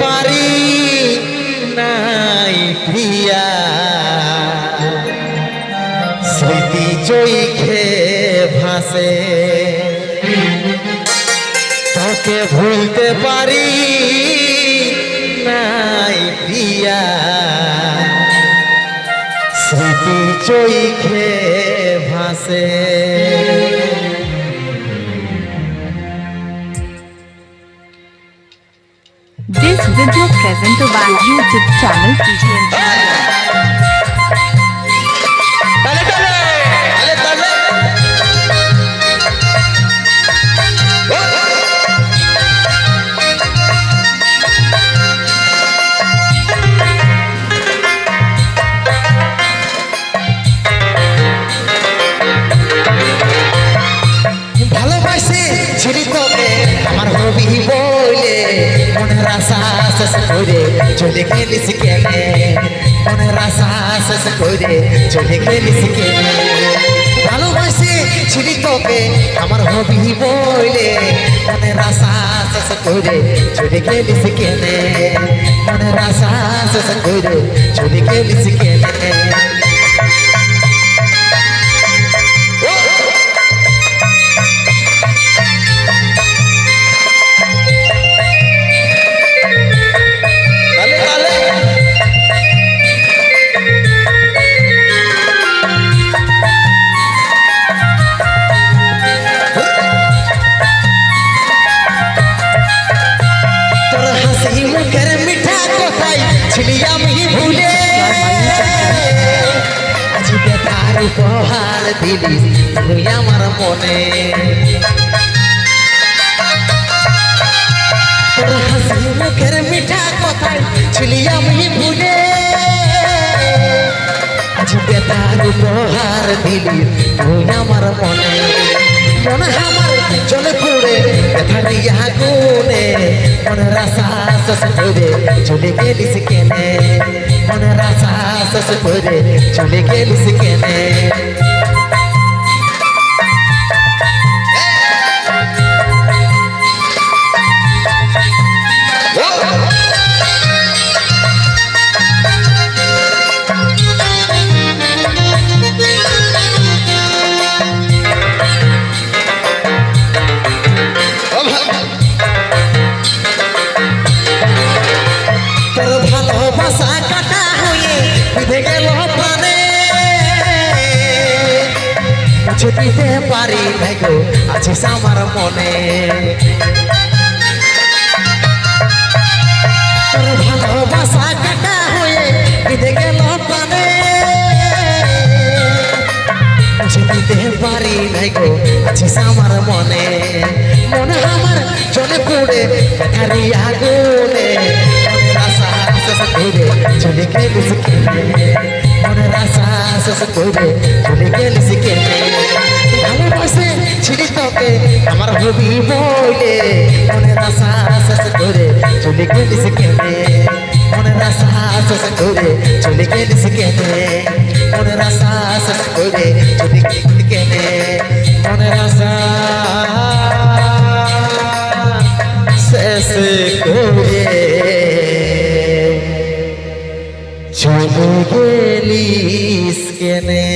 পারি নাই প্রিয়া। স্মৃতি চৈখে ভাসে। তোকে ভুলতে পারি নাই প্রিয়া। স্মৃতি চৈখে ভাসে। With your present Oban YouTube channel TTM. আশা শেষ করে চলে গেলিস কেনে? মনের আশা শেষ করে চলে গেলিস কেনে? ভালোবাসে ছিড়ি তোকে, আমার হবি বলে মনের আশা শেষ করে চলে গেলিস কেনে? মনের আশা শেষ করে চলে গেলিস কেনে? কথাই ছিলি আমি ভুলে। আজ বেতার উপহার দিলি তুই আমার মনে। মুখের মিঠা কথাই ছিলি আমি ভুলে। আজ বেতার উপহার দিলি তুই আমার মনে। মনে আমার জলে পুড়ে ব্যথারি আগুনে মনের আশা শেষ করে চলে গেলিস কেনে? মনের আশা শেষ করে ভালোবাসা কাটা হয়ে বিধে গেল প্রাণে মুছে দিতে পারি নাই গো, আছিস আমার মনে। ভালোবাসা কাটা হয়ে বিধে গেল প্রাণে মুছে দিতে পারি নাই গো, আছিস আমার মনে। মনে আমার জলে পুড়ে ব্যথারি আগুনে। করে চলে গেলিস কেনে মনের আশা শেষ করে চলে গেলিস কেনে ভালোবাসে ছিড়ি তোকে আমার হবি বলে মনের আশা শেষ করে চলে গেলিস কেনে মনের আশা শেষ করে চলে গেলিস কেনে মনের আশা শেষ করে চলে গেলিস কেনে tiene